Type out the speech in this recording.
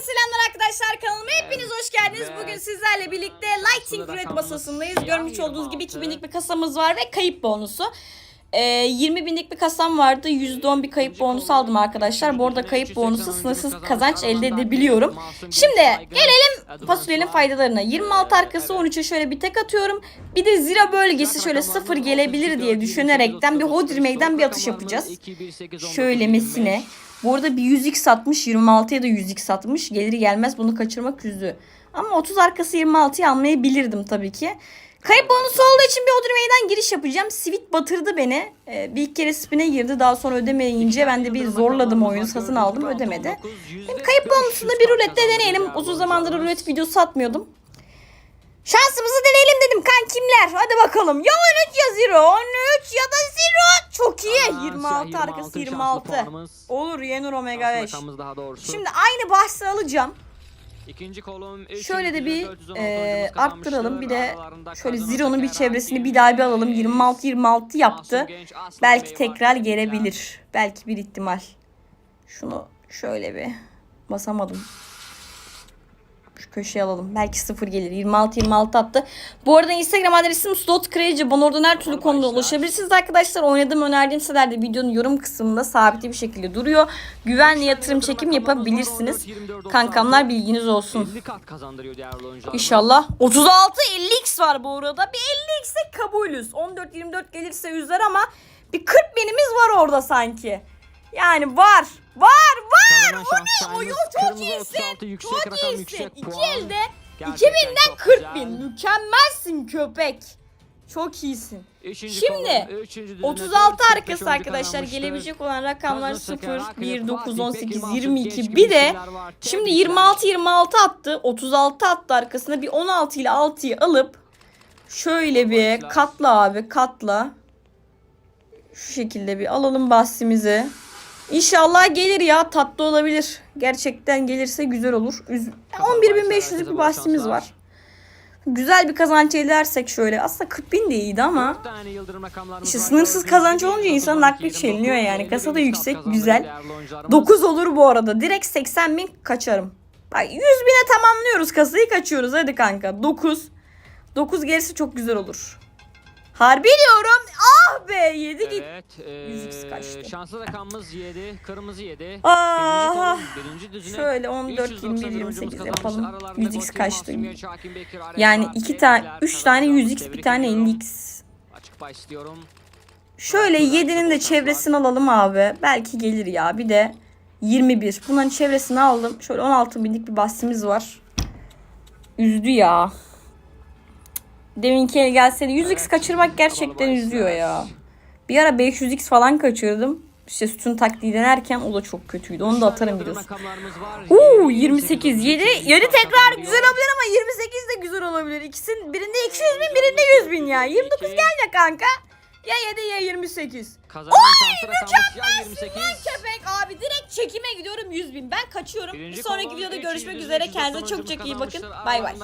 selamlar arkadaşlar kanalıma hepiniz hoş geldiniz. Bugün sizlerle birlikte Lighting Red masasındayız. Görmüş olduğunuz gibi 2000'lik bir kasamız var ve kayıp bonusu. Ee, 20 binlik bir kasam vardı. %10 bir kayıp bonusu aldım arkadaşlar. Bu arada kayıp bonusu sınırsız kazanç elde edebiliyorum. Şimdi gelelim fasulyenin faydalarına. 26 arkası 13'e şöyle bir tek atıyorum. Bir de zira bölgesi şöyle sıfır gelebilir diye düşünerekten bir hodri meydan bir atış yapacağız. Şöylemesine. Bu arada bir 100x atmış 26'ya da 100x atmış. Gelir gelmez bunu kaçırmak üzdü. Ama 30 arkası 26'yı almayı bilirdim tabii ki. Kayıp bonusu olduğu için bir Odri Meydan giriş yapacağım. Sweet batırdı beni. Ee, bir iki kere spine girdi. Daha sonra ödemeyince ben de bir zorladım oyunu. Satın aldım ödemedi. Hem kayıp bonusunu bir rulette deneyelim. Uzun zamandır rulet videosu atmıyordum. Şansımızı deneyelim dedim kankimler. Hadi bakalım. Ya 13 ya zero. 13 ya da zero. Çok iyi. 26 arkası 26. Olur Yenur Omega 5. daha doğrusu. Şimdi aynı bahsi alacağım. İkinci kolum Şöyle de bir e, arttıralım. Bir de şöyle Zero'nun bir çevresini bir daha bir alalım. 26-26 yaptı. Belki tekrar gelebilir. Belki bir ihtimal. Şunu şöyle bir basamadım. Köşeye alalım. Belki sıfır gelir. 26-26 attı. Bu arada Instagram adresim slot kraliçe. Bana oradan her türlü konuda ulaşabilirsiniz arkadaşlar. Oynadığım önerdiğim sitelerde videonun yorum kısmında sabitli bir şekilde duruyor. Güvenli yatırım çekim yapabilirsiniz. Kankamlar bilginiz olsun. 50 kat kazandırıyor değerli oyuncular. İnşallah. 36 50x var bu arada. Bir 50x'e kabulüz. 14 24 gelirse yüzler ama bir 40 binimiz var orada sanki. Yani var. Var Kazanan O ne? Oyun sayımız çok kırmızı 36, iyisin. yüksek Çok rakam, iyisin. yüksek İki elde Gerçekten 2000'den çok 40 güzel. bin. Mükemmelsin köpek. Çok iyisin. Üçüncü Şimdi, kolum, üçüncü düzine 36 45 arkası arkadaşlar gelebilecek olan rakamlar Kazım 0, Seker, Akif, 1, 9, Fatih, 18, Bekir Mahmut, 22 genç bir de şimdi Tebrikler. 26 26 attı. 36 attı arkasına bir 16 ile 6'yı alıp şöyle bir katla abi katla. Şu şekilde bir alalım bahsimizi. İnşallah gelir ya tatlı olabilir. Gerçekten gelirse güzel olur. Üz- 11.500'lük bir bahsimiz var. Güzel bir kazanç edersek şöyle. Aslında 40 bin de iyiydi ama. İşte sınırsız kazanç olunca insanın aklı 29, çeliniyor yani. 50 Kasada bin yüksek, güzel. değerli oyuncularımız. 9 olur bu arada. Direkt 80 bin kaçarım. Bak 100 bine tamamlıyoruz kasayı kaçıyoruz. Hadi kanka. 9. 9 gerisi çok güzel olur. Harbi diyorum. Ah be 7 git. Evet. eee, 100x kaçtı. Şanslı rakamımız 7. Kırmızı 7. Aha. Birinci, birinci düzine. Şöyle 14, 390 21, oyuncumuz 28 kazanmış. yapalım. Aralarında 100x Koçi, kaçtı. Yani 2 tane, Tebrikler 3 tane kazandı. 100x bir tane ediyorum. 50x. Açık pay istiyorum. Şöyle 7'nin de çevresini alalım abi. Belki gelir ya. Bir de 21. Bunların çevresini aldım. Şöyle 16 binlik bir bahsimiz var. Üzdü ya. Deminki el gelseydi 100x Evet. kaçırmak gerçekten üzüyor ya. Bir ara 500x falan kaçırdım. İşte sütun taktiği denerken o da çok kötüydü. Onu da atarım var. Uuu 7, 28 7 28, 7 tekrar güzel olabilir ama 28 de güzel olabilir. İkisinin birinde 200 bin birinde 100 bin ya. 29 gelme kanka. Ya 7 ya 28. Kazanan ya 28. Köpek abi direkt çekime gidiyorum 100 bin. Ben kaçıyorum. Birinci Bir sonraki videoda görüşmek üzere. Kendinize çok çok iyi bakın. Bay bay.